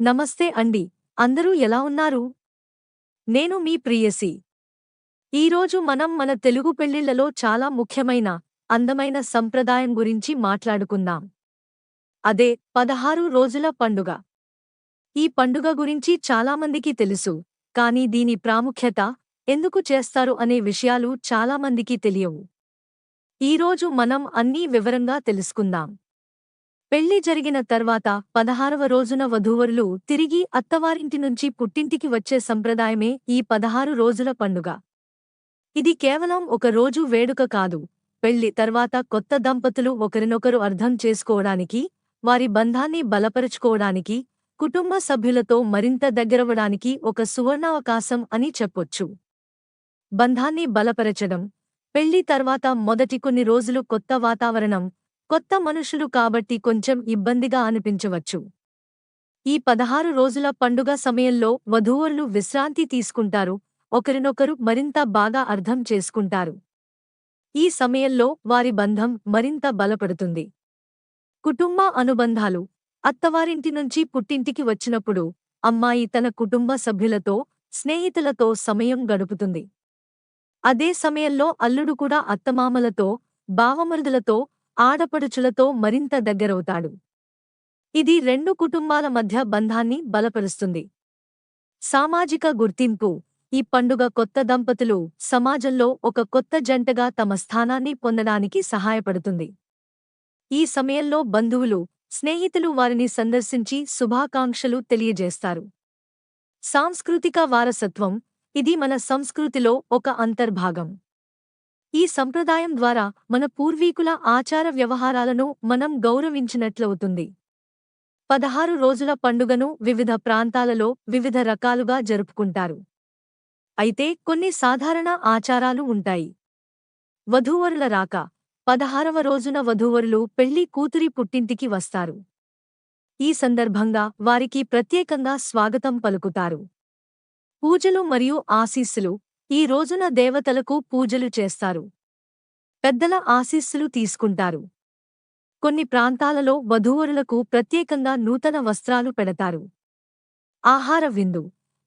నమస్తే అండి. అందరూ ఎలా ఉన్నారు? నేను మీ ప్రియసి. ఈరోజు మనం మన తెలుగు పెళ్ళిళ్ళలో చాలా ముఖ్యమైన అందమైన సంప్రదాయం గురించి మాట్లాడుకుందాం. అదే పదహారు రోజుల పండుగ. ఈ పండుగ గురించి చాలామందికి తెలుసు కానీ దీని ప్రాముఖ్యత ఎందుకు చేస్తారు అనే విషయాలు చాలామందికి తెలియవు. ఈరోజు మనం అన్నీ వివరంగా తెలుసుకుందాం. పెళ్ళి జరిగిన తర్వాత పదహారవ రోజున వధూవరులు తిరిగి అత్తవారింటి నుంచి పుట్టింటికి వచ్చే సంప్రదాయమే ఈ పదహారు రోజుల పండుగ. ఇది కేవలం ఒక రోజు వేడుక కాదు. పెళ్ళి తర్వాత కొత్త దంపతులు ఒకరినొకరు అర్థం చేసుకోవడానికి వారి బంధాన్ని బలపరుచుకోవడానికి కుటుంబ సభ్యులతో మరింత దగ్గరవడానికి ఒక సువర్ణావకాశం అని చెప్పొచ్చు. బంధాన్ని బలపరచడం పెళ్ళి తర్వాత మొదటి కొన్ని రోజులు కొత్త వాతావరణం కొత్త మనుషులు కాబట్టి కొంచెం ఇబ్బందిగా అనిపించవచ్చు. ఈ పదహారు రోజుల పండుగ సమయంలో వధూవరులు విశ్రాంతి తీసుకుంటారు ఒకరినొకరు మరింత బాగా అర్థం చేసుకుంటారు. ఈ సమయంలో వారి బంధం మరింత బలపడుతుంది. కుటుంబ అనుబంధాలు. అత్తవారింటి నుంచి పుట్టింటికి వచ్చినప్పుడు అమ్మాయి తన కుటుంబ సభ్యులతో స్నేహితులతో సమయం గడుపుతుంది. అదే సమయంలో అల్లుడు కూడా అత్తమామలతో బావమరుదులతో ఆడపడుచులతో మరింత దగ్గరవుతాడు. ఇది రెండు కుటుంబాల మధ్య బంధాన్ని బలపరుస్తుంది. సామాజిక గుర్తింపు. ఈ పండుగ కొత్త దంపతులు సమాజంలో ఒక కొత్త జంటగా తమ స్థానాన్ని పొందడానికి సహాయపడుతుంది. ఈ సమయంలో బంధువులు స్నేహితులు వారిని సందర్శించి శుభాకాంక్షలు తెలియజేస్తారు. సాంస్కృతిక వారసత్వం. ఇది మన సంస్కృతిలో ఒక అంతర్భాగం. ఈ సంప్రదాయం ద్వారా మన పూర్వీకుల ఆచార వ్యవహారాలను మనం గౌరవించినట్లవుతుంది. పదహారు రోజుల పండుగను వివిధ ప్రాంతాలలో వివిధ రకాలుగా జరుపుకుంటారు. అయితే కొన్ని సాధారణ ఆచారాలు ఉంటాయి. వధూవరుల రాక. పదహారవ రోజున వధూవరులు పెళ్ళి కూతురి పుట్టింటికి వస్తారు. ఈ సందర్భంగా వారికి ప్రత్యేకంగా స్వాగతం పలుకుతారు. పూజలు మరియు ఆశీస్సులు ఈ రోజున దేవతలకు పూజలు చేస్తారు. పెద్దల ఆశీస్సులు తీసుకుంటారు. కొన్ని ప్రాంతాలలో వధూవరులకు ప్రత్యేకంగా నూతన వస్త్రాలు పెడతారు. ఆహార విందు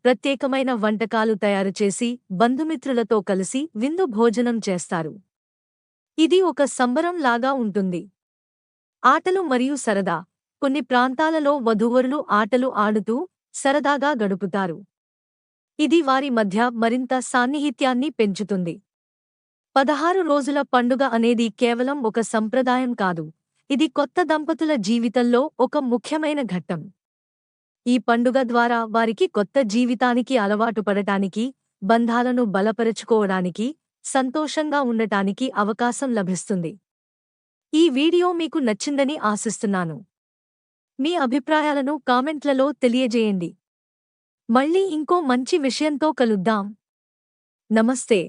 ప్రత్యేకమైన వంటకాలు తయారు చేసి బంధుమిత్రులతో కలిసి విందు భోజనం చేస్తారు. ఇది ఒక సంబరం లాగా ఉంటుంది. ఆటలు మరియు సరదా కొన్ని ప్రాంతాలలో వధూవరులు ఆటలు ఆడుతూ సరదాగా గడుపుతారు. ఇది వారి మధ్య మరింత సాన్నిహిత్యాన్ని పెంచుతుంది. పదహారు రోజుల పండుగ అనేది కేవలం ఒక సంప్రదాయం కాదు ఇది కొత్త దంపతుల జీవితంలో ఒక ముఖ్యమైన ఘట్టం. ఈ పండుగ ద్వారా వారికి కొత్త జీవితానికి అలవాటు పడటానికి బంధాలను బలపరుచుకోవడానికి సంతోషంగా ఉండటానికి అవకాశం లభిస్తుంది. ఈ వీడియో మీకు నచ్చిందని ఆశిస్తున్నాను. మీ అభిప్రాయాలను కామెంట్లలో తెలియజేయండి. మళ్ళీ ఇంకో మంచి విషయంతో కలుద్దాం. నమస్తే.